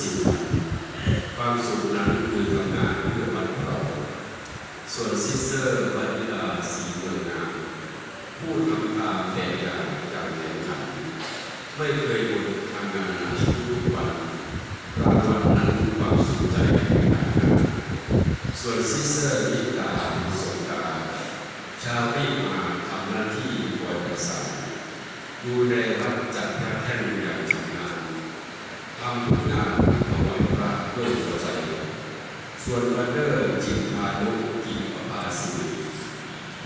สิ้นความสุขนั้นคือทำงานเพื่อมันเราส่วนซิสเตอร์วานิลาสีเมืองงามผู้ทำตามแต่อย่างจากแข่งขันไม่เคยหยุดทำงานทุกวันรางวัลนั้นความสุขใจส่วนซิสเตอร์ลิตาสงกาชาวรีมาทำหน้าที่คอยประสานดูแลวัดจัดพระแท่นอย่างชำนาญทำทุกงานถวายพระด้วยหัวใจ ส่วนบันเดอร์ จิตพานุกิปภาสี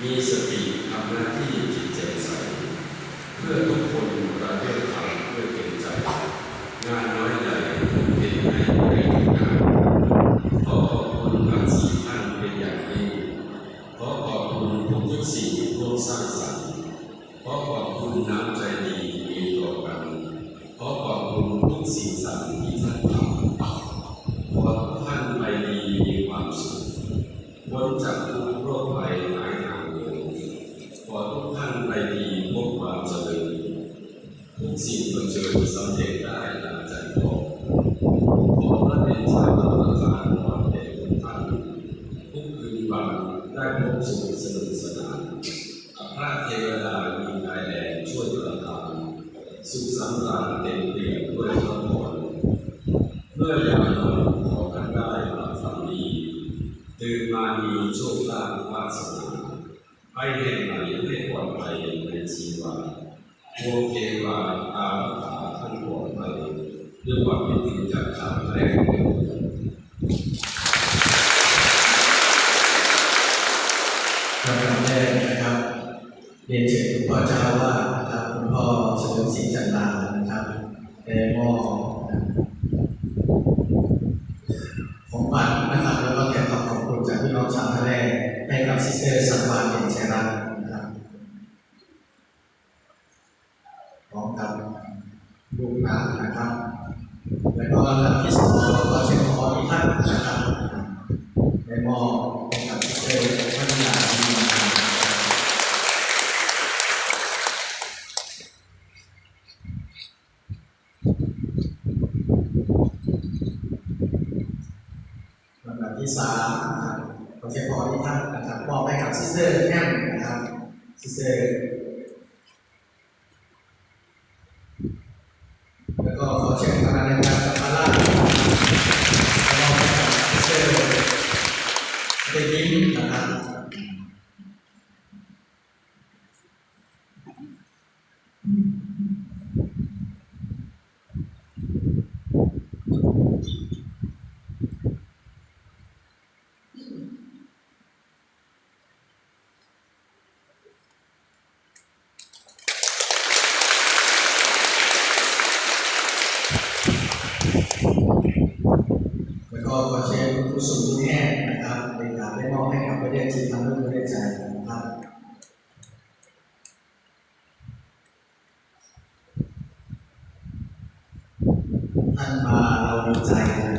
มีสติทำหน้าที่จิตแจ่มใส เพื่อทุกคนระเทศทำด้วยเต็มใจ งานน้อยใหญ่เป็นให้ในงานขอขอบคุณทั้งสี่ท่านเป็นอย่างยิ่งขอขอบคุณทุกทุกสิ่งร่วมสร้างสรรค์ขอขอบคุณน้ำใจดีมีต่อกันขอขอบคุณทุกสิ่งสั่งที่ท่าน ความสุขพ้นจากทุกโรคภัยหายห่างเลยขอทุกท่านไปดีพบความเจริญทุกสิ่งบังเจิญสำเร็จได้ดังใจขอขอพระเดชะประทานพรแด่ทุกท่านทุกคืนวันได้พบสุขสนุกสนานพระเทวดามีกายแดงช่วยประทานสุขสำราญเต็มเปี่ยมด้วยพระพรเมื่อยาม ตื่นมามีโชคลาภวาสนาไปแห่งไหนให้ปลอดภัยในชีวาโอเควาอารักขาท่านปลอดภัยด้วยความคิดถึงจากชาแรกเดียวกันลำดับแรกนะครับเรียนเชิญคุณพ่อเจ้าว่าครับคุณพ่อเฉลิมศรีจันทรานะครับในมอบ ให้กับซิสเตอร์สัมวานเด่นชัยรัตน์นะครับพร้อมกับลูกหลานนะครับ แล้วก็ลำที่สองก็เชิญขออีกท่านนะครับในมอบให้กับเตอร์วัฒนานลำดับที่สามนะครับ ขอเชิญพอที่ท่านนะครับมอบให้กับซิสเตอร์แอมนะครับซิสเตอร์แล้วก็ขอเชิญคณะในการสัมภาระมอบให้กับซิสเตอร์เดยิ้ม ก็ขอเชิญผู้สูงแห่งนะครับในการได้มอบให้กับประเทศจีนทำด้วยประเทศใจนะครับท่านมาเราดีใจนะ